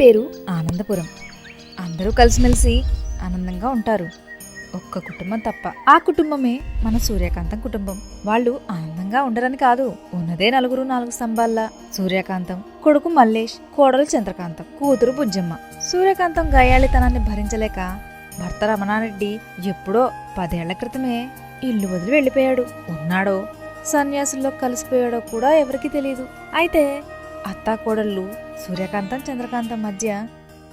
పేరు ఆనందపురం. అందరూ కలిసిమెలిసి ఆనందంగా ఉంటారు. ఒక్క కుటుంబం తప్ప. ఆ కుటుంబమే మన సూర్యకాంతం కుటుంబం. వాళ్ళు ఆనందంగా ఉండరని కాదు. ఉన్నదే నలుగురు నాలుగు స్తంభాల్లా. సూర్యకాంతం కొడుకు మల్లేష్ కోడలు చంద్రకాంతం కూతురు బుజ్జమ్మ. సూర్యకాంతం గాయాళితనాన్ని భరించలేక భర్త రమణారెడ్డి ఎప్పుడో పదేళ్ళ క్రితమే ఇల్లు వదిలి వెళ్ళిపోయాడు. ఉన్నాడో సన్యాసుల్లో కలిసిపోయాడో కూడా ఎవరికీ తెలియదు అయితే అత్తా కోడళ్ళు సూర్యకాంతం చంద్రకాంతం మధ్య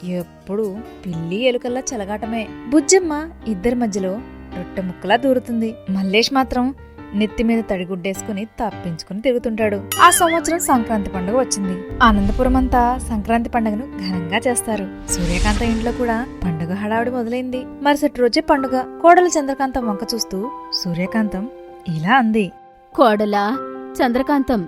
ఎప్పుడు పిల్లి ఎలుకల్లా చెలగాటమే. బుజ్జమ్మ ఇద్దరి మధ్యలో రొట్టె ముక్కలా దూరుతుంది. మల్లేష్ మాత్రం నెత్తి మీద తడిగుడ్డేసుకుని తప్పించుకుని తిరుగుతుంటాడు. ఆ సంవత్సరం సంక్రాంతి పండుగ వచ్చింది. ఆనందపురం అంతా సంక్రాంతి పండుగను ఘనంగా చేస్తారు. సూర్యకాంత ఇంట్లో కూడా పండుగ హడావిడి మొదలైంది. మరుసటి రోజే పండుగ. కోడలు చంద్రకాంతం వంక చూస్తూ సూర్యకాంతం ఇలా అంది. కోడలా చంద్రకాంతం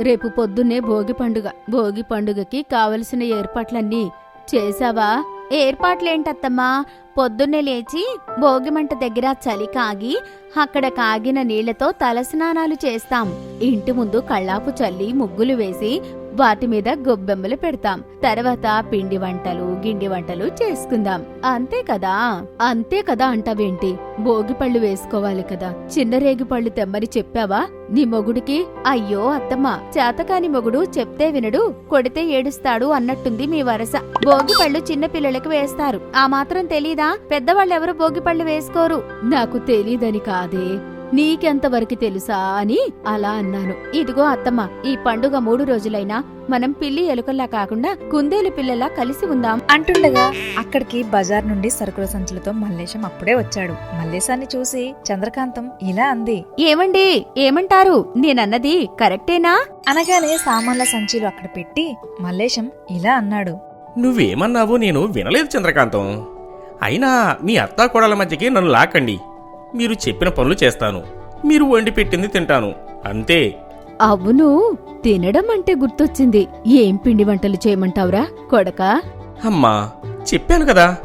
రేపు పొద్దున్నే భోగి పండుగ. భోగి పండుగకి కావలసిన ఏర్పాట్లన్నీ చేశావా? ఏర్పాట్లేంటత్తమ్మా? పొద్దున్నే లేచి భోగిమంట దగ్గర చలి కాగి అక్కడ కాగిన నీళ్ళతో తలస్నానాలు చేస్తాం. ఇంటి ముందు కళ్ళాపు చల్లి ముగ్గులు వేసి వాటి మీద గొబ్బెమ్మలు పెడతాం. తర్వాత పిండి వంటలు గిండి వంటలు చేసుకుందాం. అంతే కదా? అంతే కదా అంటావేంటి? భోగి పళ్ళు వేసుకోవాలి కదా. చిన్న రేగి పళ్ళు తెమ్మని చెప్పావా? నీ మొగుడికి? అయ్యో అత్తమ్మ చేతకాని మొగుడు చెప్తే వినడు కొడితే ఏడుస్తాడు అన్నట్టుంది మీ వరస. భోగి పళ్ళు చిన్న పిల్లలకు వేస్తారు. ఆ మాత్రం తెలీదా? పెద్దవాళ్ళెవరు భోగి పళ్ళు వేసుకోరు? నాకు తెలీదని కాదే. నీకెంతవరకు తెలుసా అని అలా అన్నాను. ఇదిగో అత్తమ్మ ఈ పండుగ మూడు రోజులైనా మనం పిల్లి ఎలుకల్లా కాకుండా కుందేలు పిల్లలా కలిసి ఉందాం అంటుండగా అక్కడికి బజార్ నుండి సరుకుల సంచులతో మల్లేశం అప్పుడే వచ్చాడు. మల్లేశాన్ని చూసి చంద్రకాంతం ఇలా అంది. ఏమండి? ఏమంటారు? నేనన్నది కరెక్టేనా? అనగానే సామాన్ల సంచీలు అక్కడ పెట్టి మల్లేశం ఇలా అన్నాడు. నువ్వేమన్నావో నేను వినలేదు చంద్రకాంతం. అయినా మీ అత్తా కోడల మధ్యకి నన్ను లాక్కండి మీరు చెప్పిన పనులు చేస్తాను. మీరు వండి పెట్టింది తింటాను. అంతే. అవును. తినడం అంటే గుర్తొచ్చింది. ఏం పిండి వంటలు చేయమంటావురా కొడకా? అమ్మా చెప్పాను కదా.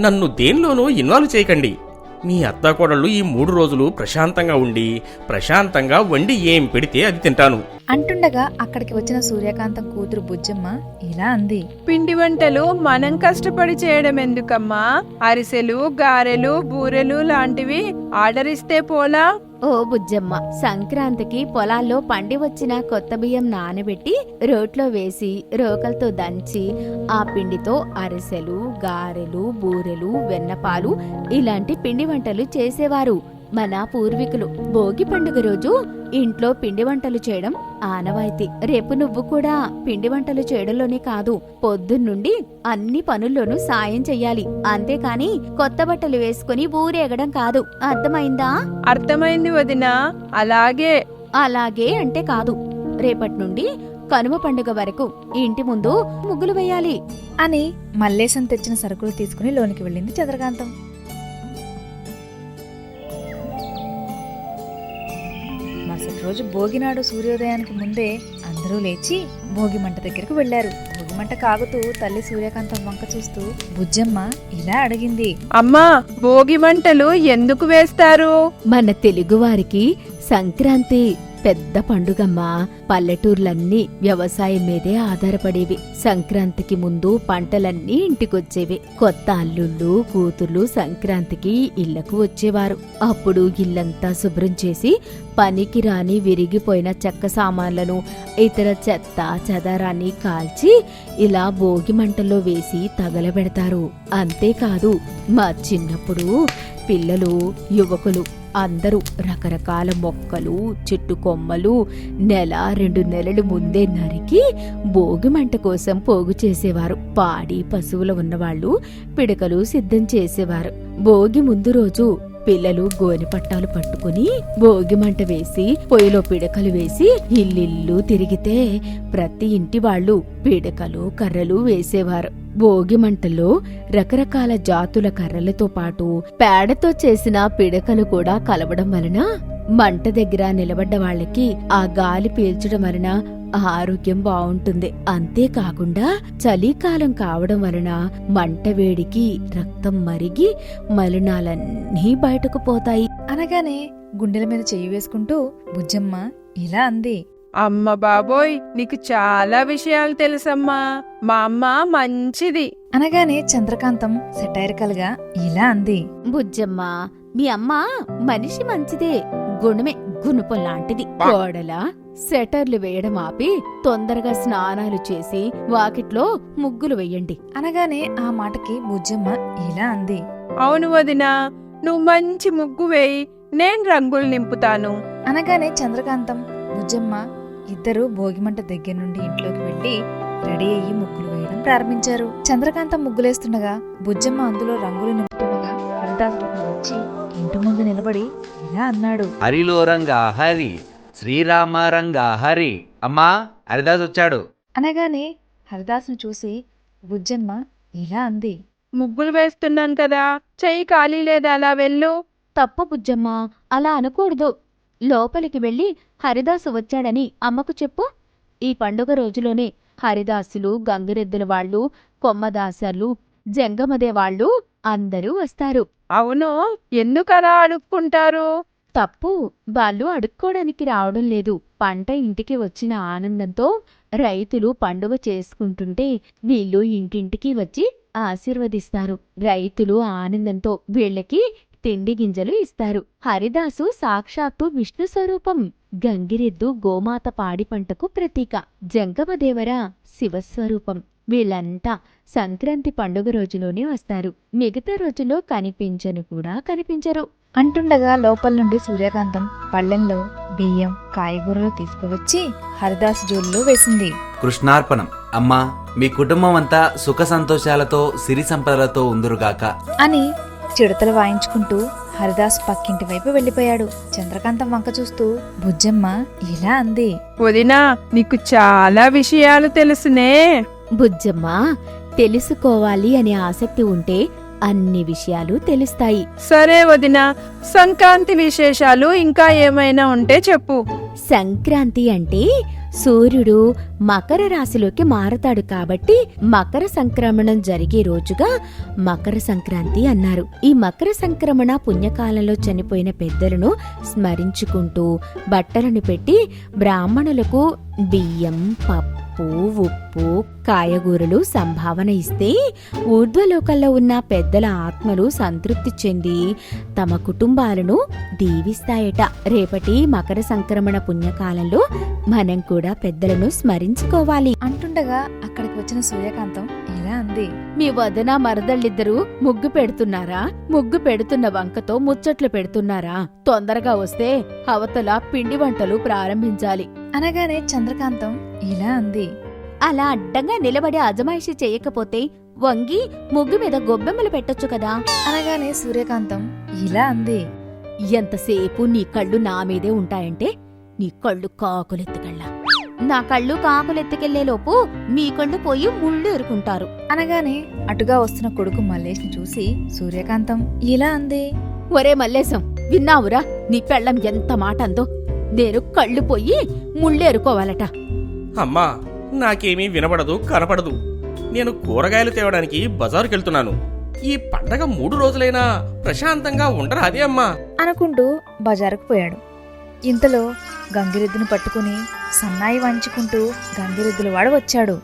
నన్ను దేనిలోనూ ఇన్వాల్వ్ చేయకండి. మీ అత్తా కోడళ్ళు ఈ మూడు రోజులు ప్రశాంతంగా ఉండి ప్రశాంతంగా వండి ఏం పెడితే అది తింటాను. అంటుండగా అక్కడికి వచ్చిన సూర్యకాంతం కూతురు బుజ్జమ్మ ఇలా అంది. పిండి వంటలు మనం కష్టపడి చేయడం ఎందుకమ్మా? అరిసెలు గారెలు బూరెలు లాంటివి ఆర్డర్ ఇస్తే పోలా? ఓ బుజ్జమ్మ సంక్రాంతికి పొలాల్లో పండి వచ్చిన కొత్త బియ్యం నానబెట్టి రోట్లో వేసి రోకలతో దంచి ఆ పిండితో అరిసెలు గారెలు బూరెలు వెన్నపాలు ఇలాంటి పిండి వంటలు చేసేవారు. మన పూర్వీకులు భోగి పండుగ రోజు ఇంట్లో పిండి వంటలు చేయడం ఆనవాయితీ. రేపు నువ్వు కూడా పిండి వంటలు చేయడంలోనే కాదు పొద్దున్నుండి అన్ని పనుల్లోనూ సాయం చెయ్యాలి. అంతేకాని కొత్త బట్టలు వేసుకుని ఊరేగడం కాదు. అర్థమైందా? అర్థమైంది వదినా. అలాగే. అలాగే అంటే కాదు. రేపటి నుండి కనుమ పండుగ వరకు ఇంటి ముందు ముగ్గులు వేయాలి. అని మల్లేశం తెచ్చిన సరుకులు తీసుకుని లోనికి వెళ్ళింది చంద్రకాంతం. మరుసటి రోజు భోగినాడు సూర్యోదయానికి ముందే అందరూ లేచి భోగి మంట దగ్గరకు వెళ్ళారు భోగి మంట కాగుతూ తల్లి సూర్యకాంతం వంక చూస్తూ బుజ్జమ్మ ఇలా అడిగింది. అమ్మా భోగి మంటలు ఎందుకు వేస్తారు? మన తెలుగువారికి సంక్రాంతి పెద్ద పండుగమ్మా. పల్లెటూర్లన్నీ వ్యవసాయం మీదే ఆధారపడేవి. సంక్రాంతికి ముందు పంటలన్నీ ఇంటికొచ్చేవి. కొత్త అల్లుళ్ళు కూతుర్లు సంక్రాంతికి ఇళ్ళకు వచ్చేవారు. అప్పుడు ఇల్లంతా శుభ్రం చేసి పనికి రాని విరిగిపోయిన చెక్క సామాన్లను ఇతర చెత్త చెదారాన్ని కాల్చి ఇలా భోగి మంటల్లో వేసి తగలబెడతారు. అంతేకాదు మా చిన్నప్పుడు పిల్లలు యువకులు అందరూ రకరకాల మొక్కలు చెట్టు కొమ్మలు నెల రెండు నెలలు ముందే నరికి భోగిమంట కోసం పోగు చేసేవారు. పాడి పశువులు ఉన్నవాళ్ళు పిడకలు సిద్ధం చేసేవారు. భోగి ముందు రోజు పిల్లలు గోని పట్టాలు పట్టుకుని భోగిమంట వేసి పొయ్యిలో పిడకలు వేసి ఇల్లిల్లు తిరిగితే ప్రతి ఇంటి వాళ్ళు పిడకలు కర్రలు వేసేవారు. భోగిమంటలో రకరకాల జాతుల కర్రలతో పాటు పేడతో చేసిన పిడకలు కూడా కలవడం వలన మంట దగ్గర నిలబడ్డ వాళ్ళకి ఆ గాలి పీల్చడం వలన ఆరోగ్యం బావుంటుంది అంతేకాకుండా చలికాలం కావడం వలన మంట వేడికి రక్తం మరిగి మలినాలన్నీ బయటకు పోతాయి. అనగానే గుండెల మీద చెయ్యి వేసుకుంటూ బుజ్జమ్మ ఇలా అంది. అమ్మ బాబోయ్ నీకు చాలా విషయాలు తెలుసమ్మా. మా అమ్మ మంచిది. అనగానే చంద్రకాంతం సెటైరికల్గా ఇలా అంది. బుజ్జమ్మ మీ అమ్మ మనిషి మంచిదే గుణమే గుణపం లాంటిది. కోడల సెటర్లు వేయడం ఆపి తొందరగా స్నానాలు చేసి వాకిట్లో ముగ్గులు వెయ్యండి అనగానే ఆ మాటకి బుజ్జమ్మ ఇలా అంది. అవును వదినా నువ్వు మంచి ముగ్గు వేయి నేను రంగులు నింపుతాను. అనగానే చంద్రకాంతం బుజ్జమ్మ ఇద్దరు భోగిమంట దగ్గర నుండి ఇంట్లోకి వెళ్ళి రెడీ అయ్యి ముగ్గులు వేయడం ప్రారంభించారు. చంద్రకాంతం ముగ్గులేస్తుండగా బుజ్జమ్మ అందులో రంగులు నింపుతుండగా వచ్చి ఇంటి ముందు నిలబడి ఇలా అన్నాడు. హరిలో రంగా హరి శ్రీరామ రంగా హరి. అమ్మా హరిదాస్ వచ్చాడు. అనగానే హరిదాసును చూసి బుజ్జమ్మ ఇలా అంది. ముగ్గులు వేస్తున్నాను కదా చెయ్యి ఖాళీ లేదా? అలా వెళ్ళు. తప్పు బుజ్జమ్మ అలా అనకూడదు. లోపలికి వెళ్ళి హరిదాసు వచ్చాడని అమ్మకు చెప్పు. ఈ పండుగ రోజులోనే హరిదాసులు గంగిరెద్దుల వాళ్ళు కొమ్మదాసర్లు జంగమదే వాళ్ళు అందరూ వస్తారు. అవును ఎందుకు అలా అడుక్కుంటారు? తప్పు. వాళ్ళు అడుక్కోవడానికి రావడం లేదు. పంట ఇంటికి వచ్చిన ఆనందంతో రైతులు పండుగ చేసుకుంటుంటే వీళ్ళు ఇంటింటికి వచ్చి ఆశీర్వదిస్తారు. రైతులు ఆనందంతో వీళ్ళకి తిండి గింజలు ఇస్తారు. హరిదాసు సాక్షాత్తు విష్ణు స్వరూపం. గంగిరెద్దు గోమాత పాడి పంటకు ప్రతీక. జంగమదేవర శివస్వరూపం. వీళ్ళంతా సంక్రాంతి పండుగ రోజులోనే వస్తారు. మిగతా రోజుల్లో కనిపించను కూడా కనిపించరు. అంటుండగా లోపల నుండి సూర్యకాంతం పళ్ళెంలో బియ్యం కాయగూరలు తీసుకువచ్చి హరిదాసు జోలులో వేసింది. కృష్ణార్పణం. అమ్మా మీ కుటుంబం అంతా సుఖ సంతోషాలతో సిరి సంపదలతో ఉందురుగాక. అని చిడతలు వాయించుకుంటూ హరిదాస్ పక్కింటి వైపు వెళ్ళిపోయాడు చంద్రకాంతం వంక చూస్తూ బుజ్జమ్మ ఇలా అంది. వదినా నీకు చాలా విషయాలు తెలుసునే. బుజ్జమ్మ తెలుసుకోవాలి అనే ఆసక్తి ఉంటే అన్ని విషయాలు తెలుస్తాయి. సరే వదినా సంక్రాంతి విశేషాలు ఇంకా ఏమైనా ఉంటే చెప్పు. సంక్రాంతి అంటే సూర్యుడు మకర రాశిలోకి మారతాడు కాబట్టి మకర సంక్రమణం జరిగే రోజుగా మకర సంక్రాంతి అన్నారు. ఈ మకర సంక్రమణ పుణ్యకాలంలో చనిపోయిన పెద్దలను స్మరించుకుంటూ బట్టలను పెట్టి బ్రాహ్మణులకు బియ్యం పప్పు ఉప్పు కాయగూరలు సంభావన ఇస్తే ఊర్ధ్వలోకంలో ఉన్న పెద్దల ఆత్మలు సంతృప్తి చెంది తమ కుటుంబాలను దీవిస్తాయట. రేపటి మకర సంక్రమణ పుణ్యకాలంలో మనం కూడా పెద్దలను స్మరించుకోవాలి. అంటుండగా అక్కడికి వచ్చిన సూర్యకాంతం ఇలా అంది. మీ వదన మరదళ్ళిద్దరూ ముగ్గు పెడుతున్నారా? ముగ్గు పెడుతున్న వంకతో ముచ్చట్లు పెడుతున్నారా? తొందరగా వస్తే అవతల పిండి వంటలు ప్రారంభించాలి. అనగానే చంద్రకాంతం ఇలా అంది. అలా అడ్డంగా నిలబడి అజమాయిషి చేయకపోతే వంగి ముగ్గు మీద గొబ్బెమ్మలు పెట్టొచ్చు కదా? అనగానే సూర్యకాంతం ఇలా అంది. ఎంతసేపు నీ కళ్ళు నా మీదే ఉంటాయంటే నీ కళ్ళు కాకులెత్తుకెళ్ళా నా కళ్ళు కాకులెత్తుకెళ్ళేలోపు మీ కళ్ళు పోయి ముళ్ళు ఎరుకుంటారు. అనగానే అటుగా వస్తున్న కొడుకు మల్లేష్ని చూసి సూర్యకాంతం ఇలా అంది. ఒరే మల్లేశం విన్నావురా నీ పెళ్ళం ఎంత మాట అందో నేను కళ్ళు పోయి ముళ్ళేరుకోవాలట అమ్మా నాకేమీ వినపడదు కనపడదు. నేను కూరగాయలు తేవడానికి బజారుకెళ్తున్నాను. ఈ పండగ మూడు రోజులైనా ప్రశాంతంగా ఉండరా అదే అమ్మా. అనుకుంటూ బజారుకు పోయాడు. ఇంతలో గంగిరెద్దును పట్టుకుని సన్నాయి వంచుకుంటూ గంగిరెద్దుల వాడు వచ్చాడు.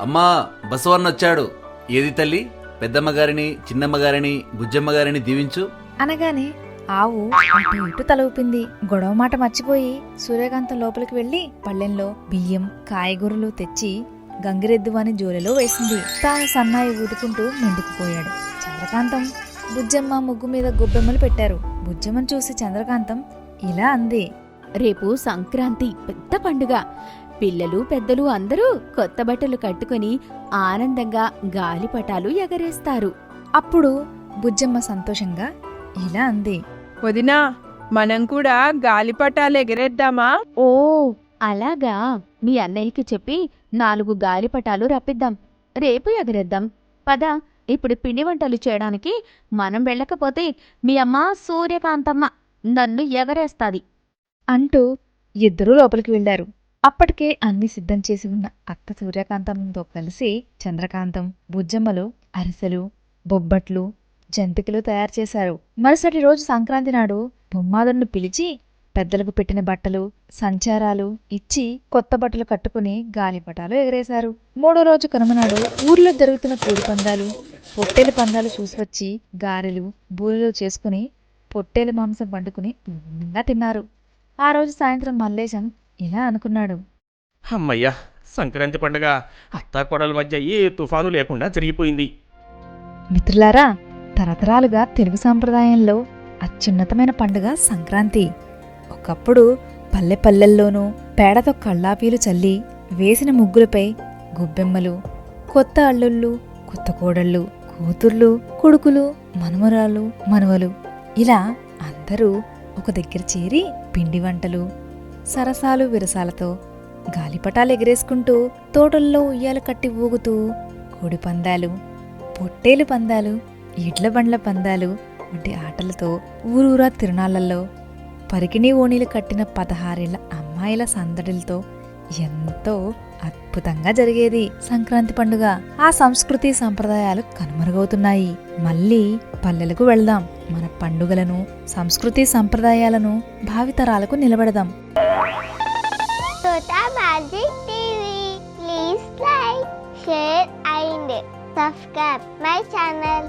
అమ్మా బసవన్న వచ్చాడు. ఏది తల్లి? పెద్దమ్మ గారిని చిన్నమ్మ గారిని బుజ్జమ్మ గారిని దీవించు. అనగానే ఆవు అటు ఇటు తల ఊపింది గొడవ మాట మర్చిపోయి సూర్యకాంతం లోపలికి వెళ్ళి పళ్ళెంలో బియ్యం కాయగూరలు తెచ్చి గంగిరెద్దు అని జోలెలో వేసింది. తాను సన్నాయి ఊదుకుంటూ ముందుకు పోయాడు చంద్రకాంతం బుజ్జమ్మ ముగ్గు మీద గొబ్బెమ్మలు పెట్టారు. బుజ్జమ్మను చూసి చంద్రకాంతం ఇలా అంది. రేపు సంక్రాంతి పెద్ద పండుగ. పిల్లలు పెద్దలు అందరూ కొత్త బట్టలు కట్టుకుని ఆనందంగా గాలిపటాలు ఎగరేస్తారు. అప్పుడు బుజ్జమ్మ సంతోషంగా ఇలా అంది. వదినా మనం కూడా గాలిపటాలు ఎగరేద్దామా? ఓ అలాగా. మీ అన్నయ్యకి చెప్పి నాలుగు గాలిపటాలు రప్పిద్దాం. రేపు ఎగరేద్దాం. పద ఇప్పుడు పిండి వంటలు చేయడానికి మనం వెళ్ళకపోతే మీ అమ్మ సూర్యకాంతమ్మ. నన్ను ఎగరేస్తాది అంటూ ఇద్దరూ లోపలికి వెళ్ళారు. అప్పటికే అన్ని సిద్ధం చేసి ఉన్న అత్త సూర్యకాంతంతో కలిసి చంద్రకాంతం బుజ్జమ్మలు అరిసెలు బొబ్బట్లు జంతికలు తయారు చేశారు. మరుసటి రోజు సంక్రాంతి నాడు బొమ్మాదుడిని పిలిచి పెద్దలకు పెట్టిన బట్టలు సంచారాలు ఇచ్చి కొత్త బట్టలు కట్టుకుని గాలిపటాలు ఎగరేశారు. మూడో రోజు కనుమనాడు ఊర్లో జరుగుతున్న కూడి పందాలు పొట్టేలు పందాలు చూసి వచ్చి గారెలు బూరెలు చేసుకుని పొట్టేలు మాంసం వండుకుని నిండా తిన్నారు. ఆ రోజు సాయంత్రం మల్లేశం ఇలా అనుకున్నాడు. అమ్మయ్యా సంక్రాంతి పండుగ అత్తాకోడల మధ్య ఏ తుఫాను లేకుండా జరిగిపోయింది. మిత్రులారా తరతరాలుగా తెలుగు సాంప్రదాయంలో అత్యున్నతమైన పండుగ సంక్రాంతి. ఒకప్పుడు పల్లె పల్లెల్లోనూ పేడతో కళ్ళాపీలు చల్లి వేసిన ముగ్గులపై గుబ్బెమ్మలు కొత్త అల్లుళ్ళు కొత్త కోడళ్ళు కూతుర్లు కొడుకులు మనుమరాలు మనువలు ఇలా అందరూ ఒక దగ్గర చేరి పిండి వంటలు సరసాలు విరసాలతో గాలిపటాలు ఎగరేసుకుంటూ తోటల్లో ఉయ్యాలు కట్టి ఊగుతూ కోడి పందాలు పొట్టేలు పందాలు ఈడ్ల బండ్ల పందాలు వంటి ఆటలతో ఊరూరా తిరునాళ్ళలో పరికిణీ ఓణీలు కట్టిన పదహారేళ్ళ అమ్మాయిల సందడిలతో ఎంతో అద్భుతంగా జరిగేది సంక్రాంతి పండుగ. ఆ సంస్కృతి సంప్రదాయాలు కనుమరుగవుతున్నాయి. మళ్ళీ పల్లెలకు వెళ్దాం. మన పండుగలను సంస్కృతి సంప్రదాయాలను భావితరాలకు నిలబెడదాం. Subscribe my channel.